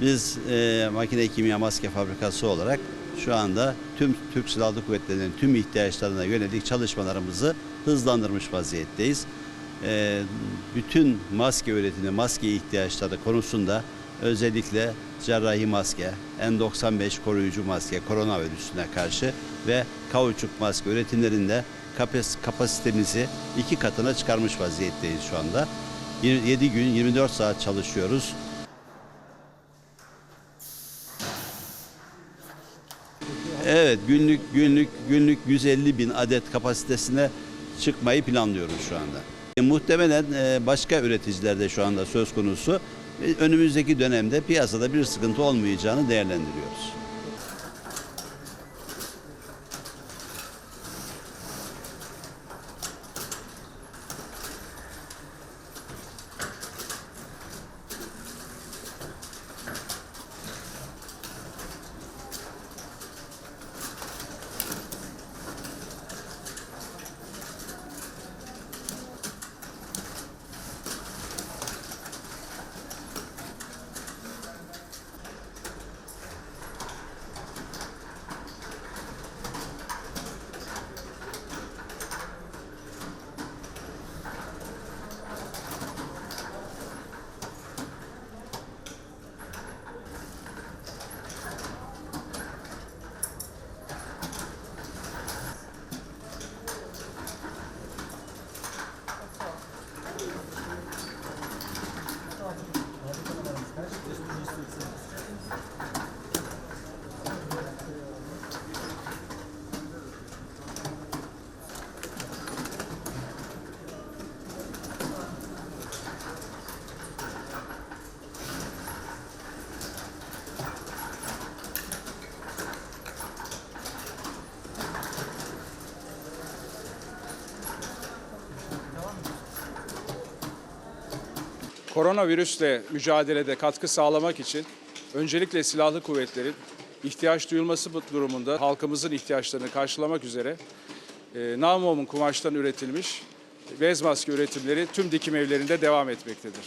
Biz e, makine kimya maske fabrikası olarak şu anda tüm Türk Silahlı Kuvvetleri'nin tüm ihtiyaçlarına yönelik çalışmalarımızı hızlandırmış vaziyetteyiz. E, bütün maske üretimi, maske ihtiyaçları konusunda özellikle cerrahi maske, N95 koruyucu maske koronavirüsüne karşı ve kauçuk maske üretimlerinde kapas- kapasitemizi iki katına çıkarmış vaziyetteyiz şu anda. 7 gün 24 saat çalışıyoruz. Evet günlük günlük günlük 150 bin adet kapasitesine çıkmayı planlıyoruz şu anda. E, muhtemelen e, başka üreticilerde şu anda söz konusu. E, önümüzdeki dönemde piyasada bir sıkıntı olmayacağını değerlendiriyoruz. Koronavirüsle mücadelede katkı sağlamak için öncelikle silahlı kuvvetlerin ihtiyaç duyulması durumunda halkımızın ihtiyaçlarını karşılamak üzere e, Namom'un kumaştan üretilmiş bez maske üretimleri tüm dikim evlerinde devam etmektedir.